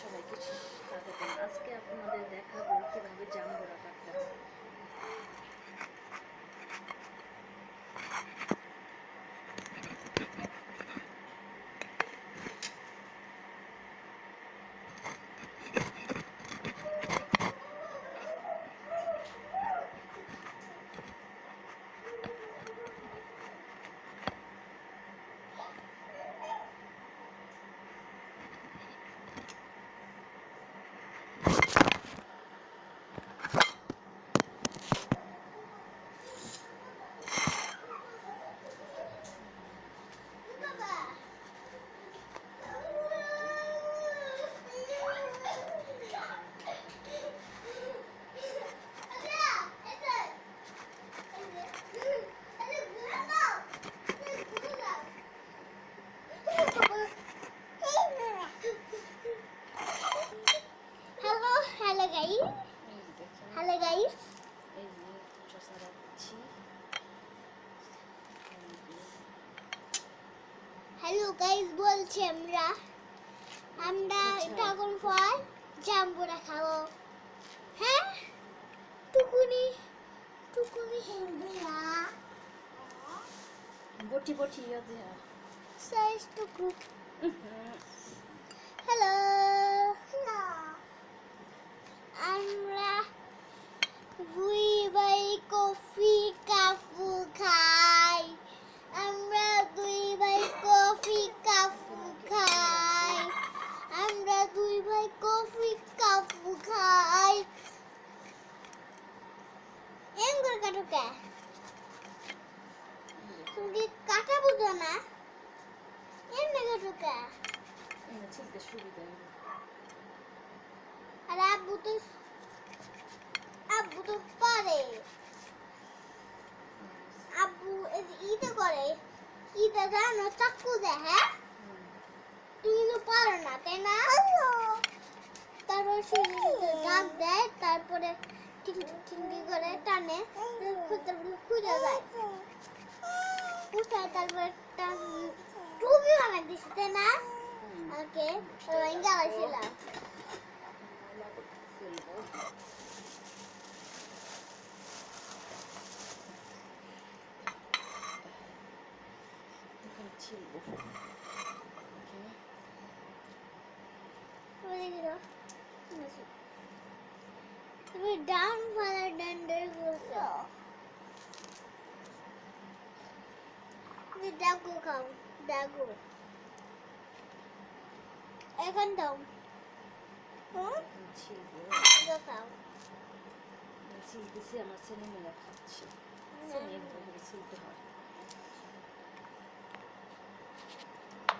সবাইকে গাইস বলছি আমরা। আমরা ড্রাগন ফল পর জাম্বুরা খাব। হ্যাঁ? টুকুনি। টুকুনি হেলবেলা বটি বটি ইয়া সাইজ টুকু কে তুমি কি কাটা বুঝো না। কে ছিলতে সুবিধা হবে। আর আব্বু তো আব্বু তো পারে। আব্বু ইতে করে। ইতে জানো চাকু দেয় হ্যাঁ? তুমি তো পারো না তাই না? তারপর সে ডাক দেয় তারপরে ঠিঙ্গি করে টানে তারপরে খুঁজে যায় উঠায়, তারপরে টুপি বানাই তাই না হুম। ওকে রোহিঙ্গা হয়েছিলাম তুমি ডাউন ফালা ডান্ডার করছ। তুমি ডাকু খাও ডাকু। এখন দাও। হুম? খাও আমার ছেলে মেয়েরা খাচ্ছে।